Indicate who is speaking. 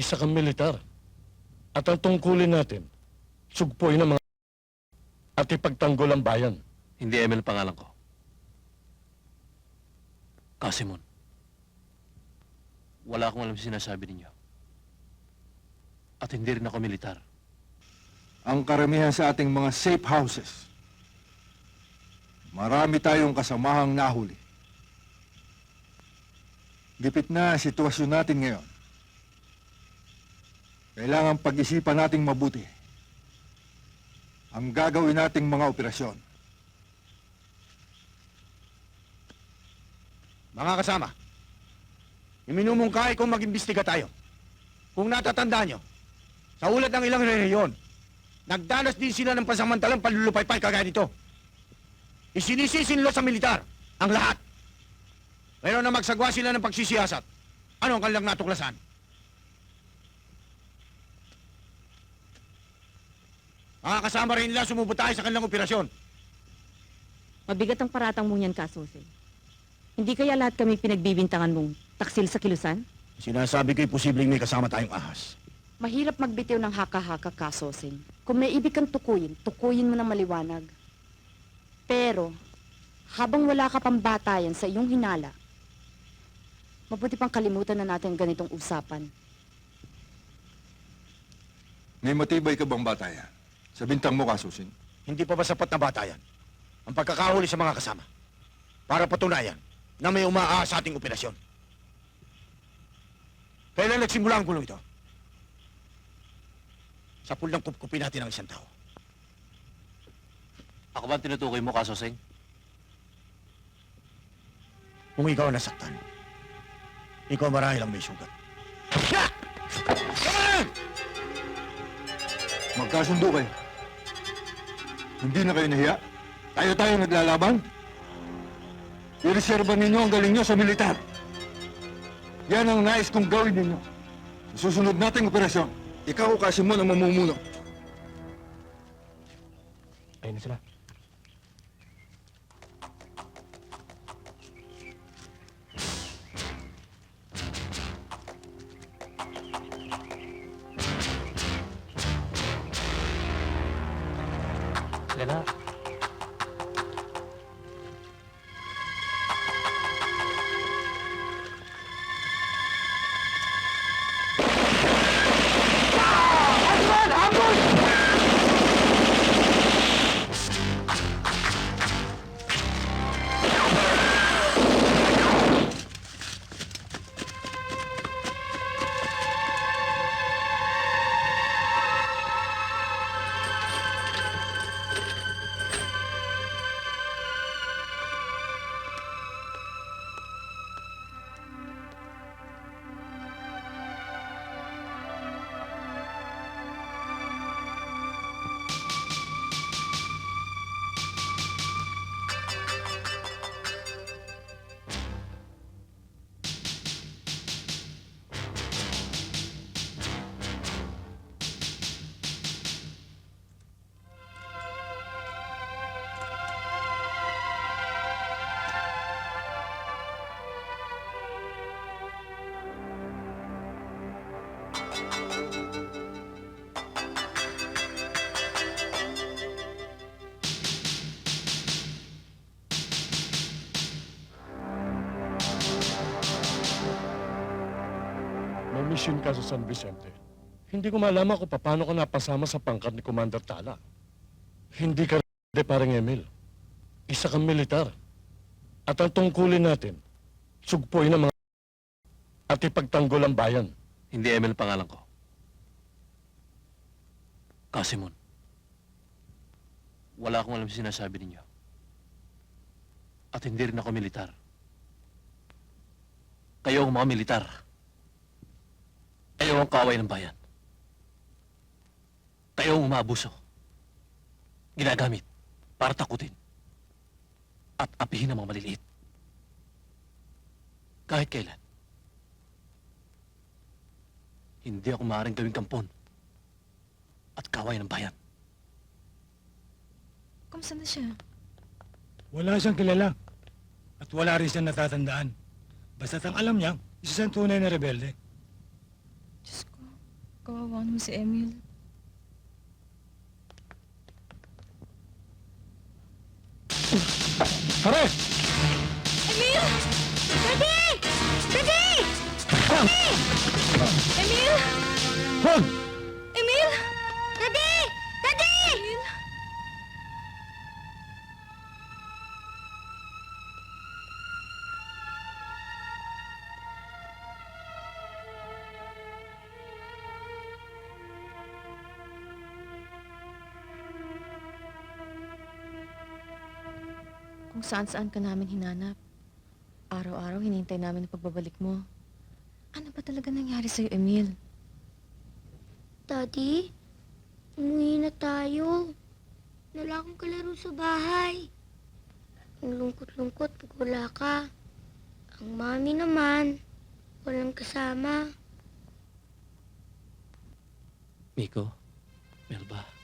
Speaker 1: Isa kang militar. At ang tungkulin natin, sugpoy ng mga at ipagtanggol ang bayan.
Speaker 2: Hindi Emil ang pangalan ko. Kasimon. Wala akong alam sa sinasabi ninyo. At hindi rin ako militar.
Speaker 3: ang karamihan sa ating mga safe houses. Marami tayong kasamahang nahuli. Gipit na ang sitwasyon natin ngayon. Kailangan pag-isipan nating mabuti ang gagawin nating mga operasyon.
Speaker 4: Mga kasama, iminumungkahi kong mag-imbestiga tayo. Kung natatandaan nyo, sa ulat ng ilang rehiyon, nagdanas din sila ng pasamantalang panlulupaypay kagaya nito. Isinisisin nila sa militar ang lahat. Pero na magsagwa sila ng pagsisiyasat, ano ang kanilang natuklasan? Mga kasama rin nila sumubo tayo sa kanilang operasyon.
Speaker 5: Mabigat ang paratang mo niyan, Kasose. Hindi kaya lahat kami pinagbibintangan mong taksil sa kilusan?
Speaker 4: Sinasabi ko'y posibleng may kasama tayong ahas.
Speaker 5: Mahirap magbitiw ng haka-haka, Kasosing. Kung may ibig kang tukuyin, tukuyin mo ng maliwanag. Pero, habang wala ka pang batayan sa iyong hinala, mabuti pang kalimutan na natin ang ganitong usapan.
Speaker 3: May matibay ka bang batayan? Sa bintang mo, Kasusin?
Speaker 4: Hindi pa ba sapat na batayan ang pagkakahuli sa mga kasama para patunayan na may umaahas sa ating operasyon? Kailan nagsimula ang gulong ito? Sa pulang kupkupin natin ang isang tao.
Speaker 2: Ako ba ang tinutukoy mo, Kasoseng?
Speaker 4: Kung ikaw ang nasaktan, ikaw marahil ang may sugat. Come on!
Speaker 3: Magkasundo kayo. Hindi na kayo nahiya? Tayo-tayo naglalaban? Ireserba ninyo ang galing nyo sa militar. Yan ang nais kong gawin ninyo. Susunod nating operasyon, ikaw, Kasimon, ang mamumuno.
Speaker 1: Ayun na sila. Sila. Mission ka sa San Vicente. Hindi ko malaman kung paano ka napasama sa pangkat ni Commander Tala. Hindi ka rin parang Emil. Isa kang militar. At ang tungkulin natin, sugpoy ng mga at ipagtanggol ang bayan.
Speaker 2: Hindi Emil ang pangalan ko. Kasimon. Wala akong alam sa sinasabi ninyo. At hindi rin ako militar. Kayo ang mga militar. Kayo ang kaway ng bayan. Kayo ang umaabuso. Ginagamit para takutin. At apihin ang mga maliliit. Kahit kailan. Hindi ako maaaring gawing kampon at kaway ng bayan.
Speaker 6: Kumusta na siya?
Speaker 7: Wala siyang kilala. At wala rin siyang natatandaan. Basta't ang alam niya, isa siyang tunay na rebelde.
Speaker 6: Diyos ko. Kawawa mo si Emil.
Speaker 1: Pare!
Speaker 6: Emil! Daddy!
Speaker 5: Kung saan-saan ka namin hinanap. Araw-araw hinintay namin ang pagbabalik mo. Ano ba talaga nangyari sa'yo, Emil?
Speaker 8: Daddy, umuwi na tayo. Wala akong kalaro sa bahay. Ang lungkot-lungkot pag wala ka. Ang mami naman, walang kasama.
Speaker 2: Miko, Melba,